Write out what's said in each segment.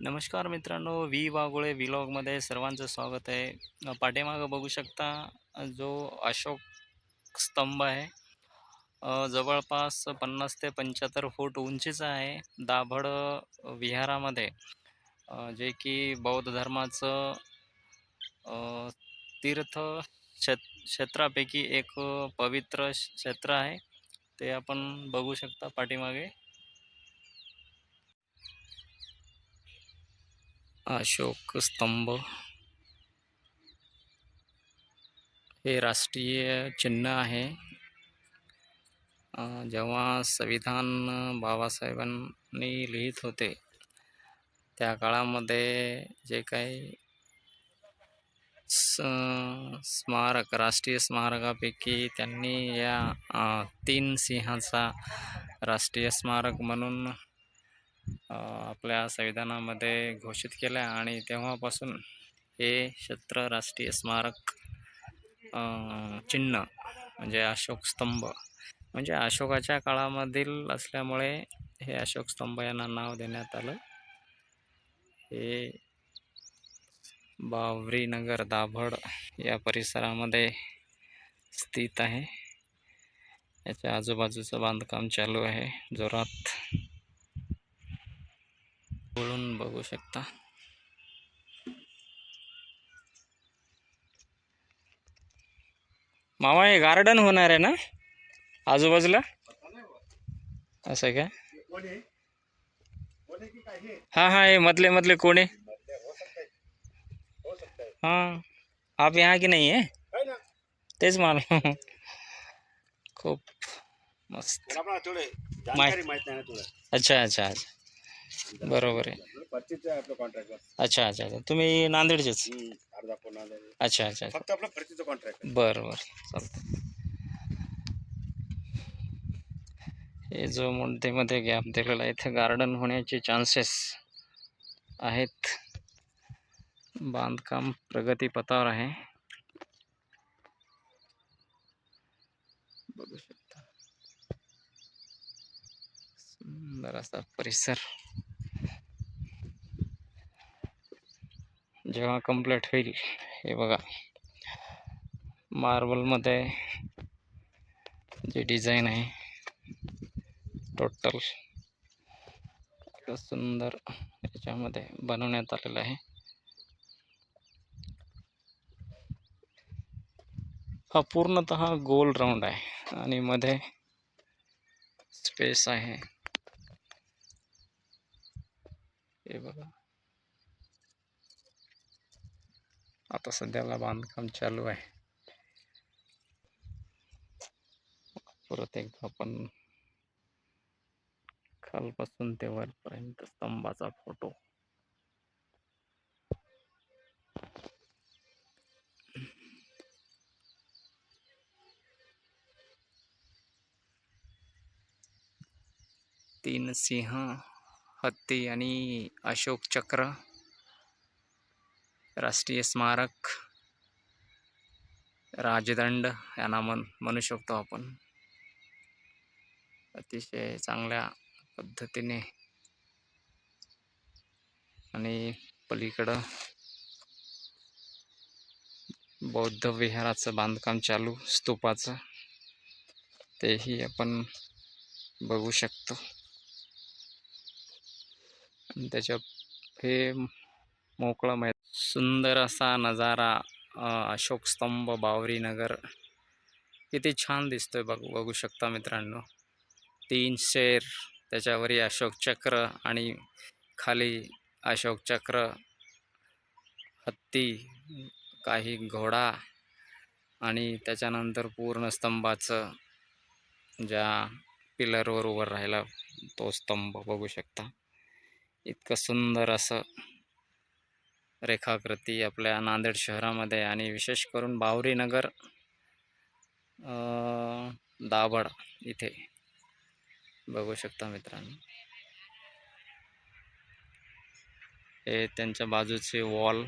नमस्कार मित्रांनो व्ही वाघोळे विलॉगमध्ये सर्वांचं स्वागत आहे. पाठीमागं बघू शकता जो अशोक स्तंभ आहे जवळपास पन्नास ते पंच्याहत्तर फूट उंचीचा आहे दाभड विहारामध्ये. जे की बौद्ध धर्माचं तीर्थ क्षेत क्षेत्रापैकी एक पवित्र श- क्षेत्र आहे. ते आपण बघू शकता पाठीमागे. अशोक स्तंभ हे राष्ट्रीय चिन्ह आहे. जेव्हा संविधान बाबासाहेबांनी लिहित होते त्या काळामध्ये जे काही स स्मारक राष्ट्रीय स्मारकापैकी त्यांनी या तीन सिंहाचा राष्ट्रीय स्मारक म्हणून आपल्या संविधानामध्ये घोषित केल्या आणि तेव्हापासून हे क्षेत्र राष्ट्रीय स्मारक चिन्ह म्हणजे अशोक स्तंभ म्हणजे अशोकाच्या काळामधील असल्यामुळे हे अशोक स्तंभ यांना नाव देण्यात आलं. हे बावरीनगर दाभड या परिसरामध्ये स्थित आहे. याच्या आजूबाजूचं बांधकाम चालू आहे. जोरात वळून बघू शकता. मामा हे गार्डन होणार आहे ना? आजूबाजूला? असं आहे का? हाँ हाँ ये मधले मधले कोने हाँ आप यहाँ की नहीं है? तेच मालूम खूप मस्त. माहीत अच्छा अच्छा अच्छा. बरोबर आहे. परिचित अच्छा अच्छा अच्छा. तुम्ही नांदेडचेच? अच्छा अच्छा फक्त आपलं परिचित कॉन्ट्रॅक्ट बरं बरं चालतं हे जो मुंडेमध्ये गॅप दिलेला आहे इथे गार्डन होण्याचे चान्सेस आहेत. बांधकाम प्रगतीपथावर आहे. बघू शकतो. असा परिसर जेव्हा कंप्लीट होईल हे बघा मार्बलमध्ये जे डिझाईन आहे टोटल सुंदर बनवण्यात आलेलं आहे हा. पूर्णतः गोल राऊंड आहे आणि मध्ये स्पेस आहे. हे बघा आता सध्याला बांधकाम चालू आहे परत एकदा आपण खालपासून ते वरपर्यंत स्तंभाचा फ़ोटो तीन सिंह हत्ती आणि अशोक चक्र राष्ट्रीय स्मारक राजदंड यांना म्हण म्हणू शकतो आपण. अतिशय चांगल्या पद्धतीने आणि पलीकडं बौद्ध विहाराचं बांधकाम चालू स्तूपाचं तेही आपण बघू शकतो. त्याच्या हे मोकळं मै सुंदर असा नजारा अशोक स्तंभ बावरी नगर. किती छान दिसतोय बघ बघू शकता मित्रांनो. तीन शेर त्याच्यावरही अशोक चक्र आणि खाली अशोक चक्र. हत्ती काही घोडा आणि त्याच्यानंतर पूर्ण स्तंभाचं ज्या पिलरवर उभं राहिला तो स्तंभ बघू शकता. इतकं सुंदर असं रेखाकृती आपल्या नांदेड शहरामध्ये आणि विशेष करून बावरीनगर दाभड इथे. बघू शकता मित्रांनो. हे त्यांच्या बाजूचे वॉल.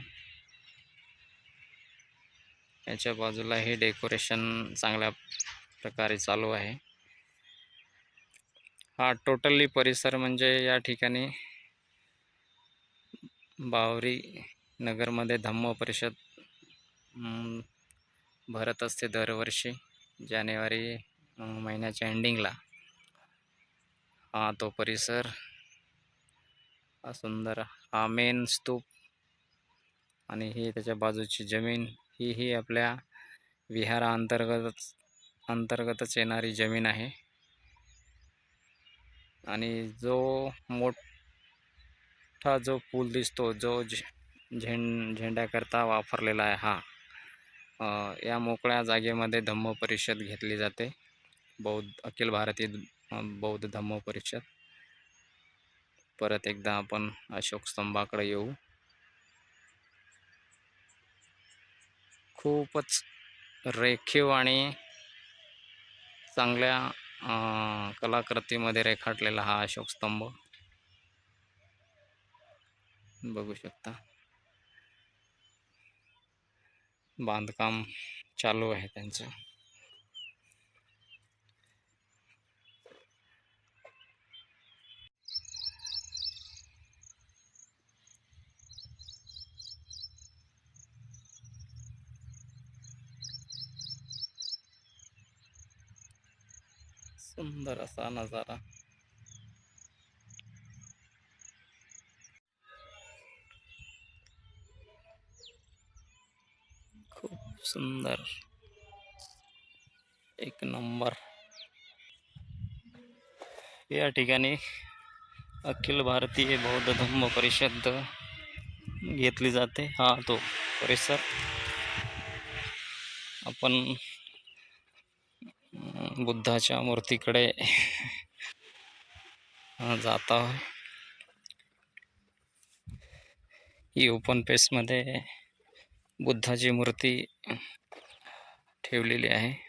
याच्या बाजूला हे डेकोरेशन चांगल्या प्रकारे चालू आहे. हा टोटली परिसर म्हणजे या ठिकाणी बावरी नगरमध्ये धम्म परिषद भरत असते दरवर्षी जानेवारी महिन्याच्या एंडिंगला हा तो परिसर हा सुंदर हा मेन स्तूप आणि ही त्याच्या बाजूची जमीन. ही ही आपल्या विहाराअंतर्गतच अंतर्गतच येणारी जमीन आहे. आणि जो मोठ जो पूल दिसतो जो झे झें झेंड्याकरता वापरलेला आहे हा. या मोकळ्या जागेमध्ये धम्म परिषद घेतली जाते. बौद्ध अखिल भारतीय बौद्ध धम्म परिषद. परत एकदा आपण अशोक स्तंभाकडे येऊ. खूपच रेखीव आणि चांगल्या कलाकृतीमध्ये रेखाटलेला हा अशोक स्तंभ. बघू शकता। बांधकाम चालू आहे त्यांचं. सुंदर असा नज़ारा. खूप सुंदर. एक नंबर. या ठिकाणी अखिल भारतीय बौद्ध धम्म परिषद घेतली जाते. हा तो परिसर. आपण बुद्धाच्या मूर्तीकडे जात आहोत. ही ओपन पेसमध्ये बुद्धाची मूर्ती ठेवलेली आहे.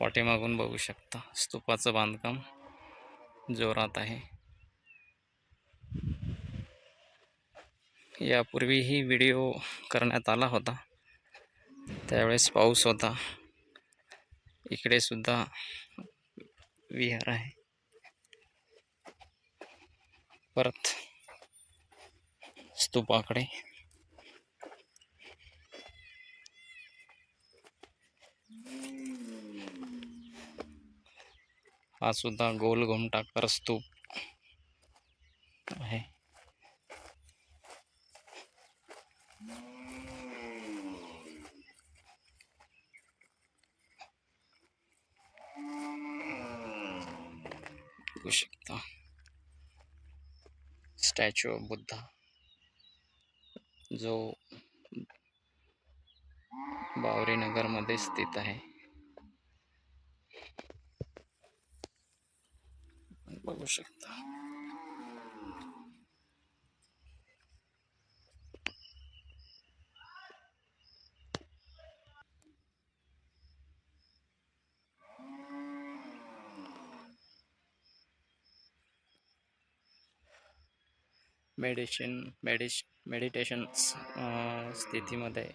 पाठीमागून बघू शकता स्तूपाचं बांधकाम जोरात आहे. यापूर्वीही व्हिडिओ करण्यात आला होता. त्यावेळेस पाऊस होता. इकडे सुद्धा विहार आहे. परत स्तूपाकडे. हा सुद्धा गोल घुमटाकर स्तूप आहे बघू शकता स्टॅच्यू ऑफ बुद्धा. जो बावरी नगरमध्ये स्थित आहे. बघू शकता. मेडिसिन मेडिश मेडिटेशन स्थितीमध्ये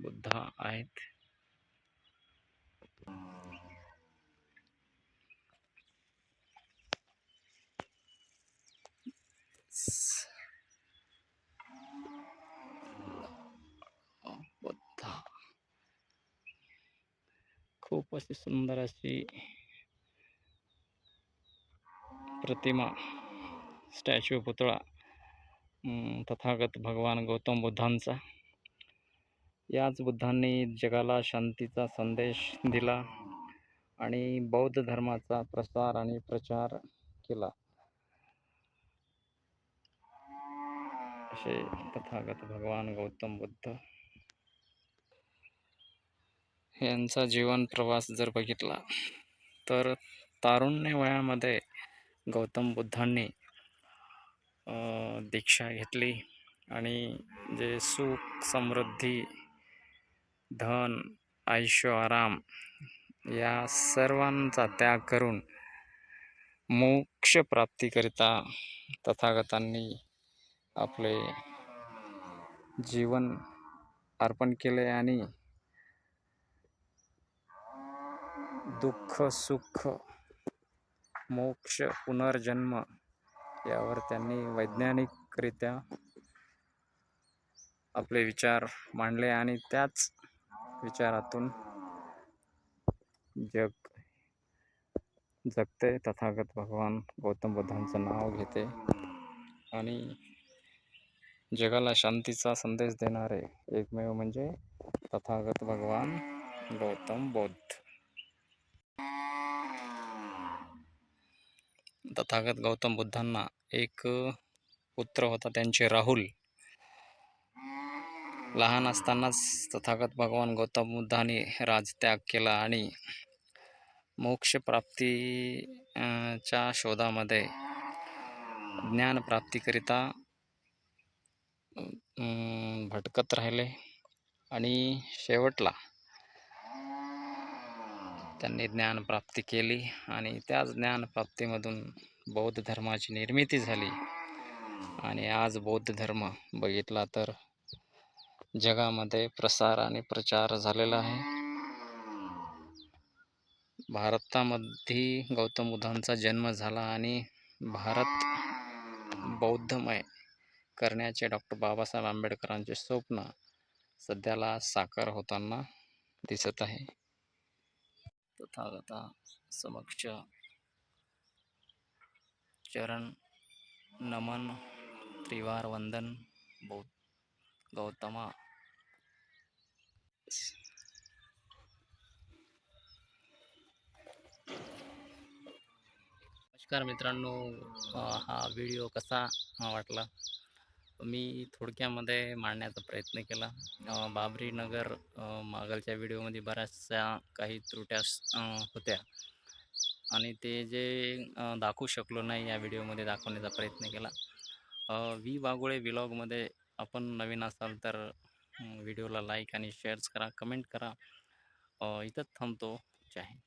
बुद्ध अ, बुद्ध. अशी सुंदर अशी प्रतिमा स्टॅच्यू पुतळा तथागत भगवान गौतम बुद्धांचा. याच बुद्धांनी जगाला शांतीचा संदेश दिला आणि बौद्ध धर्माचा प्रसार आणि प्रचार केला. असे तथागत भगवान गौतम बुद्ध यांचा जीवन प्रवास जर बघितला तर तारुण्य वयामध्ये गौतम बुद्धांनी दीक्षा घेतली आणि जे सुख समृद्धी धन आयुष्य आराम या सर्वांचा त्याग करून मोक्ष प्राप्तीकरिता तथागतांनी आपले जीवन अर्पण केले आणि दुःख सुख मोक्ष पुनर्जन्म यावर त्यांनी वैज्ञानिकरित्या आपले विचार मांडले आणि त्याच विचारातून जग जगते तथागत भगवान गौतम बुद्धांचं नाव घेते. आणि जगाला शांतीचा संदेश देणारे एकमेव म्हणजे तथागत भगवान गौतम बुद्ध. तथागत गौतम बुद्धांना एक पुत्र होता त्यांचे राहुल. लहान असतानाच तथागत भगवान गौतम बुद्धांनी राजत्याग केला आणि मोक्षप्राप्तीच्या च्या शोधामध्ये ज्ञानप्राप्तीकरिता भटकत राहिले आणि शेवटला त्यांनी ज्ञानप्राप्ती केली आणि त्याच ज्ञानप्राप्तीमधून बौद्ध धर्माची निर्मिती झाली. आणि आज बौद्ध धर्म बघितला तर जगामध्ये प्रसार आणि प्रचार झालेला आहे. भारतामध्ये गौतम बुद्धांचा जन्म झाला आणि भारत बौद्धमय करण्याचे डॉक्टर बाबासाहेब आंबेडकरांचे स्वप्न सध्याला साकार होताना दिसत आहे. तथागता समक्ष चरण नमन त्रिवार वंदन बौद्ध गौतमा। नमस्कार मित्रांनो हा व्हिडिओ कसा वाटला? मी थोडक्यामध्ये मांडण्याचा प्रयत्न केला. बाबरी नगर मागलच्या व्हिडिओमध्ये बऱ्याचशा काही त्रुट्या होत्या. आणि ते जे दाखवू शकलो नाही या व्हिडिओमध्ये दाखवण्याचा प्रयत्न केला. वी व्ही वागोळे विलॉगमध्ये आपण नवीन असाल तर व्हिडिओला लाईक आणि शेअर्स करा कमेंट करा. इथंच थांबतो. जय हिंद.